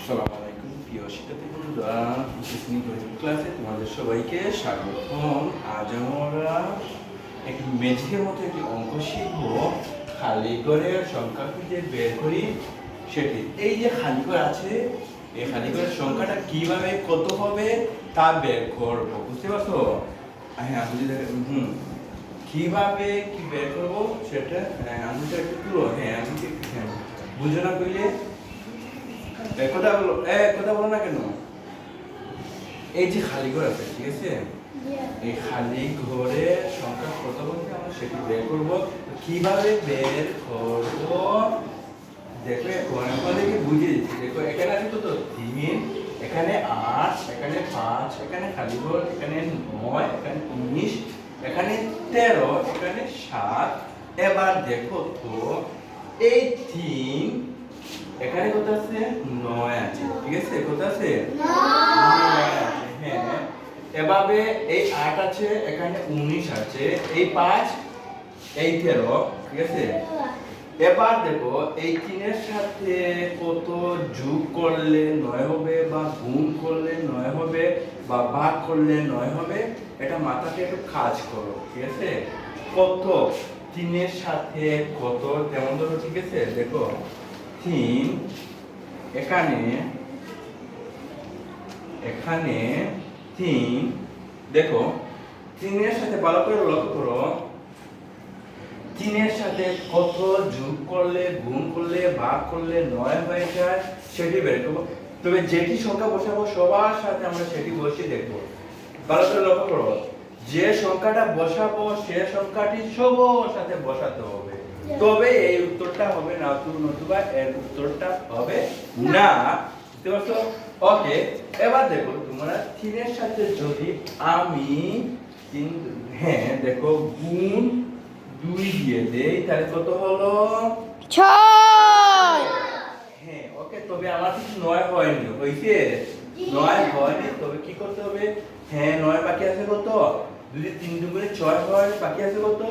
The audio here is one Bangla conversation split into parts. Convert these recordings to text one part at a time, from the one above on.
আসসালামু আলাইকুম প্রিয় শিক্ষার্থী বন্ধুরা গণিত ক্লাসে তোমাদের সবাইকে স্বাগতম। আজ আমরা একটি ম্যাজিকের মতো একটি অঙ্ক শিখব। খালি করে সংখ্যা খুঁজে বের করি সেটি। এই যে খালি করে আছে এই খালি করে সংখ্যাটা কীভাবে কত হবে তা বের করব বুঝতে পারছ? হ্যাঁ বুঝে হুম কীভাবে কি বের করব সেটা হ্যাঁ আঙুলটা একটু হ্যাঁ একটু হ্যাঁ বুঝো না কইলে এ, কথা বলো এ কথা বলো না কেন? এই যে খালি ঘর আছে ঠিক আছে? এই খালি ঘরে সংখ্যা কত বলতে আমরা সেটি বের করব। কীভাবে বের করব? দেখো এখন আমাদেরকে বুঝিয়ে দিচ্ছি। দেখো এখানে আছে কত? তিন এখানে আট এখানে পাঁচ এখানে খালি ঘর এখানে নয় এখানে উনিশ এখানে তেরো এখানে সাত। এবার দেখো তো এই তিন এখানে কত আছে? নয় আছে। ঠিক আছে? কত আছে? হ্যাঁ। এভাবে এই আট আছে এখানে উনিশ আছে। এই পাঁচ এই তেরো। ঠিক আছে? এবার দেখো এই তিনের সাথে কত যোগ করলে নয় হবে বা গুণ করলে নয় হবে বা ভাগ করলে নয় হবে এটা মাথাতে একটু কাজ করো। ঠিক আছে? কত? তিনের সাথে কত? যেমন ধরো ঠিক আছে? দেখো। তিন, এখানে এখানে তিন। দেখো, তিনের সাথে ভালো করে লক্ষ্য করো। তিনের সাথে কত যোগ করলে, গুণ করলে, ভাগ করলে নয় হয়ে যায়, সেটি বের করব। তবে যেটি সংখ্যা বসাবো, সবার সাথে আমরা সেটি বসিয়ে দেখব। ভালো করে লক্ষ্য করো। যে সংখ্যাটা বসাবো, সে সংখ্যাটি সবার সাথে বসাতে হবে। তবে এই উত্তরটা হবে না তো নতুবা এর উত্তরটা হবে না। বুঝতে পারছ? ওকে এবার দেখো তোমরা তিনের সাথে যদি আমি তিন হ্যাঁ দেখো গুণ দুই দিয়ে দেই তাহলে কত হলো? ছয়! হ্যাঁ ওকে তবে আমার কিছু নয় হয়নি হয়েছে? নয় হয়নি তবে কি করতে হবে? হ্যাঁ নয় বাকি আছে কত? যদি তিন দুগুণে ছয় হয় বাকি আছে কত?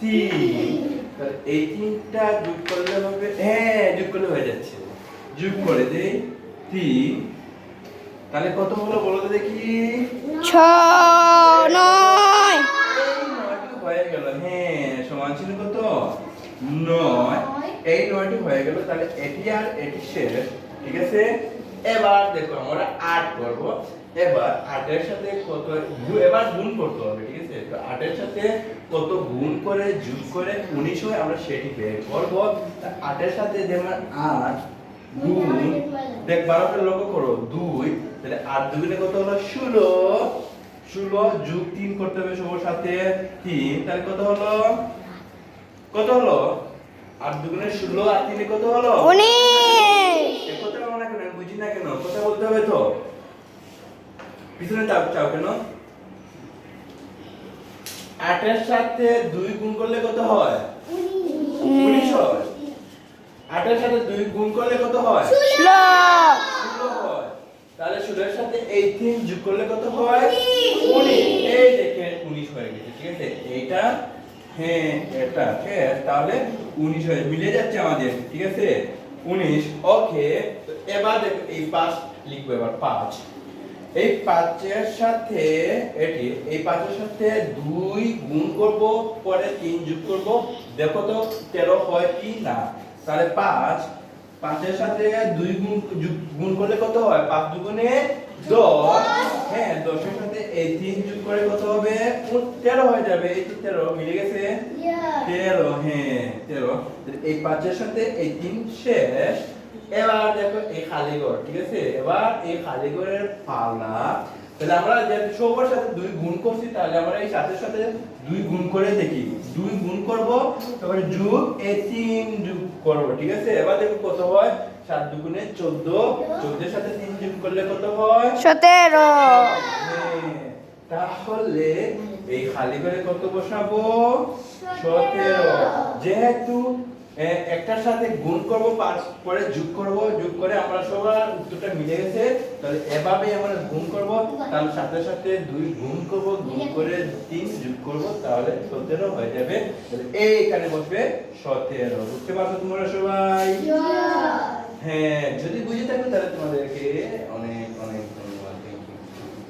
তিন। তাহলে এই তিনটা যোগ করলে হবে হ্যাঁ যোগ করলে হয়ে যাচ্ছে। যোগ করে দেই তিন। তাহলে কত হলো বলো তো দেখি। নয়। হয়ে গেল হ্যাঁ সমান ছিল কত? নয়। এই নয়টি হয়ে গেল তাহলে এটি আর এটি শেষ ঠিক আছে? এবার দেখো আমরা আট করব। এবার আটের সাথে কত এবার গুণ করতে হবে, ঠিক আছে? তো আটের সাথে কত গুণ করে, যোগ করে, উনিশ হয় আমরা সেটি বের করব। আটের সাথে যেমন আট গুণ দেখ লক্ষ্য করো, দুই, তাহলে আট দুগুণে কত হলো? ষোলো। ষোলো যোগ তিন করতে হবে সবার সাথে তিন, তাহলে কত হলো? কত হলো? আট দুগুণে ষোলো আর তিনে কত হলো? উনিশ। কথা বলো না কেন বুঝি না কেন? কথা বলতে হবে তো। পিছনে চাও চাও কেন? আটের সাথে দুই গুণ করলে কত হয়? উনিশ হয়। আটের সাথে দুই গুণ করলে কত হয়? ষোলো। হয়। তাহলে ষোলোর সাথে এই তিন যোগ করলে কত হয়? উনিশ। এই দেখেন উনিশ হয়ে গেছে ঠিক আছে? এইটা হ্যাঁ এটা আছে তাহলে উনিশ হয়ে মিলে যাচ্ছে আমাদের ঠিক আছে? উনিশ, ওকে এবার দেখো এই পাঁচ লিখব এবার, পাঁচ। এই পাঁচের সাথে, এটি, এই পাঁচের সাথে দুই গুণ করব, পরে তিন যোগ করব। দেখো তো, তেরো হয় কি না? তাহলে পাঁচ, পাঁচের সাথে দুই গুণ গুণ করলে কত হয়? পাঁচ দুগুণে দশ। হ্যাঁ দশের সাথে এই তিন যোগ করে কত হবে? তেরো হয়ে যাবে। এই তো তেরো মিলে গেছে? তেরো হ্যাঁ তেরো। এই পাঁচের সাথে এই তিন শেষ। এবার দেখো এই খালি ঘর ঠিক আছে? এবার এই খালি ঘরের পালা। তাহলে আমরা সবার সাথে দুই গুণ করছি তাহলে আমরা এই সাথে সাথে দুই গুণ করে দেখি। দুই গুণ করব তারপরে যোগ এই তিন যোগ করব ঠিক আছে? এবার দেখো কত হয়? সাত দুগুণে চোদ্দ। চোদ্দের সাথে তিন যোগ করলে কত হয়? সতেরো। হ্যাঁ, তাহলে এই খালি ঘরে কত বসাবো? সতেরো। যেহেতু একটার সাথে গুণ করব পাঁচ পরে যোগ করব যোগ করে আমরা সবার উত্তরটা মিলে গেছে তাহলে এভাবে আমরা গুণ করব তার সাথে সাথে দুই গুণ করব গুণ করে তিন যোগ করব তাহলে সতেরো হয়ে যাবে। তাহলে এইখানে বসবে সতেরো। বুঝতে পারছ তোমরা সবাই? হ্যাঁ যদি বুঝে থাকো তাহলে তোমাদেরকে অনেক